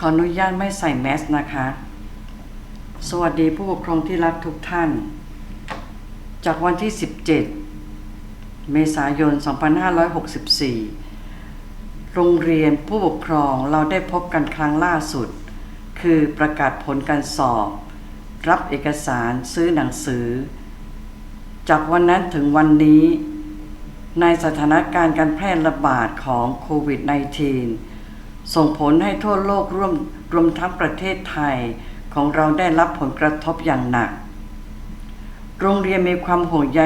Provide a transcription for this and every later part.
ขออนุญาตไม่ใส่แมสนะคะ สวัสดีผู้ปกครองที่รักทุกท่าน จากวันที่ 17 เมษายน 2564 โรงเรียนผู้ปกครองเราได้พบกันครั้งล่าสุด คือประกาศผลการสอบ รับเอกสารซื้อหนังสือ จากวันนั้นถึงวันนี้ ในสถานการณ์การแพร่ระบาดของโควิด -19 ส่งผลให้ทั่วโลกร่วมรวมทั้งประเทศไทยของเราได้รับผลกระทบอย่างหนัก โรงเรียนมีความห่วงใย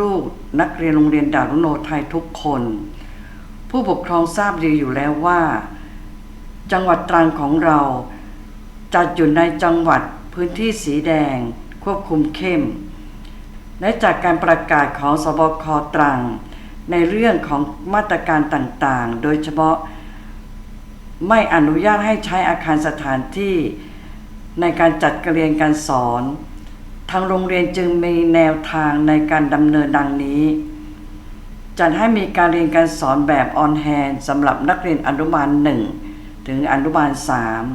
ลูกๆ นักเรียนโรงเรียนดารุโนไทยทุกคน ผู้ปกครองทราบดีอยู่แล้วว่า จังหวัดตรังของเรา จัดอยู่ในจังหวัดพื้นที่สีแดง ควบคุมเข้ม และจากการประกาศของสบคตรัง ในเรื่องของมาตรการต่างๆ โดยเฉพาะ ไม่อนุญาตให้ใช้อาคารสถานที่ในการจัดการเรียนการสอน ทางโรงเรียนจึงมีแนวทางในการดำเนินดังนี้ จัดให้มีการเรียนการสอนแบบออนแฮนสำหรับนักเรียนอนุบาล 1 ถึงอนุบาล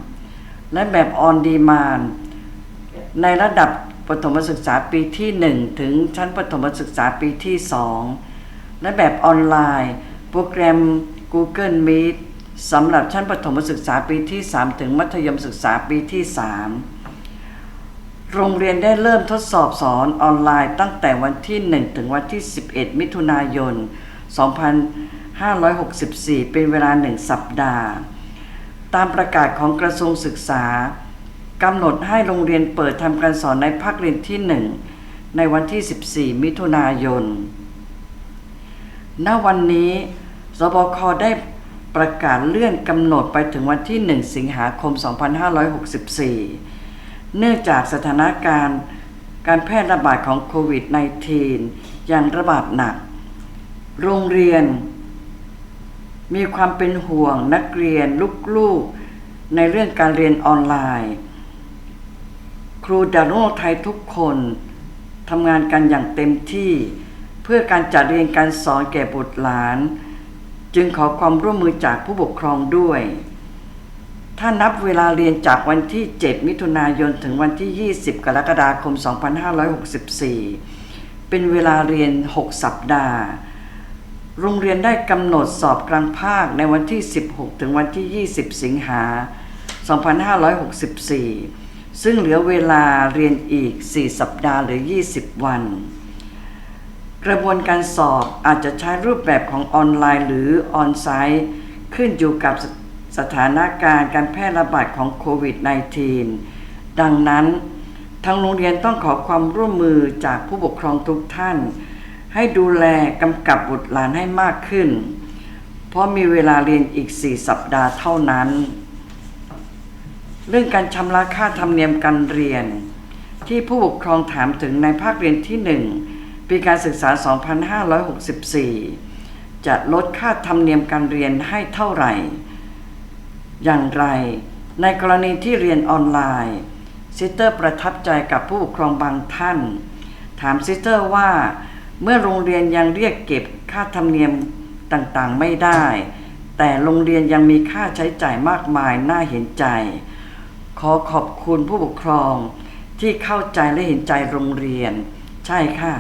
3 และแบบออนดีมานในระดับประถมศึกษาปีที่ 1 ถึงชั้นประถมศึกษาปีที่ 2 และแบบออนไลน์ โปรแกรม Google Meet สำหรับชั้นประถมศึกษาปีที่ 3 ถึงมัธยมศึกษาปีที่ 3 โรงเรียนได้เริ่มทดสอบสอนออนไลน์ตั้งแต่วันที่ 1 ถึงวันที่ 11 มิถุนายน 2564 เป็นเวลา 1 สัปดาห์ ตามประกาศของกระทรวงศึกษากำหนดให้โรงเรียนเปิดทำการสอนในภาคเรียนที่ 1 ในวันที่ 14 มิถุนายน ณ วันนี้ สบคได้ ประกาศเลื่อนกำหนดไปถึงวันที่ 1 สิงหาคม 2564 เนื่องจากสถานการณ์การแพร่ระบาดของโควิด -19 ยังระบาดหนัก โรงเรียน มีความเป็นห่วงนักเรียนลูกๆ ในเรื่องการเรียนออนไลน์ ครูดารุโนไทยทุกคนทำงานกันอย่างเต็มที่ เพื่อการจัดเรียนการสอนแก่บุตรหลาน จึงขอความร่วมมือจากผู้ปกครองด้วย ถ้านับเวลาเรียนจากวันที่ 7 มิถุนายนถึงวันที่ 20 กรกฎาคม 2564 เป็นเวลาเรียน 6 สัปดาห์ โรงเรียนได้กำหนดสอบกลางภาคในวันที่ 16 ถึงวันที่ 20 สิงหา 2564 ซึ่งเหลือเวลาเรียนอีก 4 สัปดาห์หรือ 20 วัน กระบวนการสอบอาจจะใช้รูปแบบของออนไลน์ หรือออนไซต์ขึ้นอยู่กับสถานการณ์การแพร่ระบาดของโควิด -19 ดังนั้น ทางโรงเรียนต้องขอความร่วมมือจากผู้ปกครองทุกท่าน ให้ดูแลกำกับบุตรหลานให้มากขึ้น เพราะมีเวลาเรียนอีก 4 สัปดาห์เท่านั้น เรื่องการชำระค่าธรรมเนียมการเรียน ที่ผู้ปกครองถามถึงในภาคเรียนที่ 1 ปีการศึกษา 2564 จะลดค่าธรรมเนียมการเรียนให้เท่าไหร่ อย่างไร ในกรณีที่เรียนออนไลน์ซิสเตอร์ประทับใจกับผู้ปกครองบางท่าน ถามซิสเตอร์ว่า เมื่อโรงเรียนยังเรียกเก็บค่าธรรมเนียมต่างๆไม่ได้ แต่โรงเรียนยังมีค่าใช้จ่ายมากมายน่าเห็นใจ ขอขอบคุณผู้ปกครองที่เข้าใจและเห็นใจโรงเรียน ใช่ค่ะ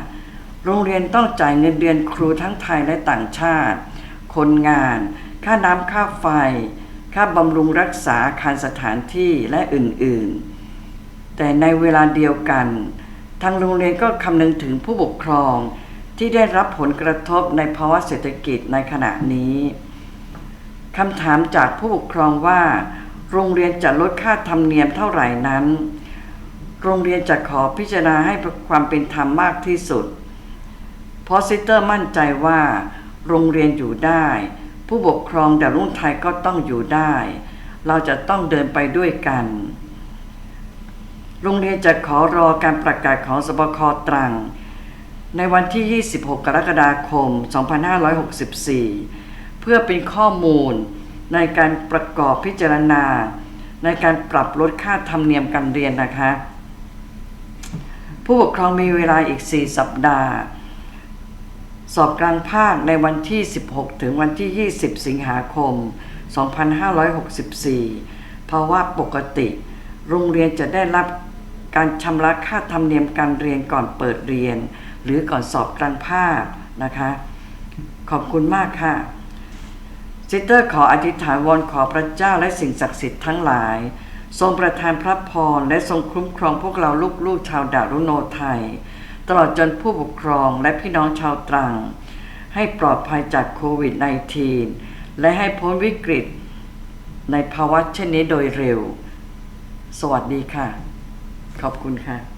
โรงเรียนต้องจ่ายเงินเดือนครูทั้งไทยและต่างชาติ คนงาน ค่าน้ำค่าไฟ ค่าบำรุงรักษาอาคารสถานที่และอื่นๆ แต่ในเวลาเดียวกัน ทางโรงเรียนก็คำนึงถึงผู้ปกครองที่ได้รับผลกระทบในภาวะเศรษฐกิจในขณะนี้คำถามจากผู้ปกครองว่า โรงเรียนจะลดค่าธรรมเนียมเท่าไหร่นั้น โรงเรียนจะขอพิจารณาให้ความเป็นธรรมมากที่สุด เพราะซิสเตอร์มั่นใจว่า โรงเรียนอยู่ได้ ผู้ปกครองแต่รุ่นไทยก็ต้องอยู่ได้ เราจะต้องเดินไปด้วยกัน โรงเรียนจะขอรอการประกาศของสบคตรัง ในวันที่ 26 กรกฎาคม 2564 เพื่อเป็นข้อมูลในการประกอบพิจารณา ในการปรับลดค่าธรรมเนียมการเรียนนะคะ ผู้ปกครองมีเวลาอีก 4 สัปดาห์ สอบกลางภาคในวันที่ 16 ถึงวันที่ 20 สิงหาคม 2564 ภาวะปกติ โรงเรียนจะได้รับการชำระค่าธรรมเนียมการเรียนก่อนเปิดเรียน หรือก่อนสอบกลางภาคนะคะ ขอบคุณมากค่ะซิสเตอร์ขออธิษฐานวอนขอพระเจ้าและสิ่งศักดิ์สิทธิ์ทั้งหลาย ทรงประทานพระพรและทรงคุ้มครองพวกเราลูกๆชาวดารุโนไทย ตลอดจนผู้ปกครองและพี่น้องชาวตรัง ให้ปลอดภัยจากโควิด -19 และให้พ้นวิกฤต ในภาวะเช่นนี้โดยเร็ว สวัสดีค่ะ ขอบคุณค่ะ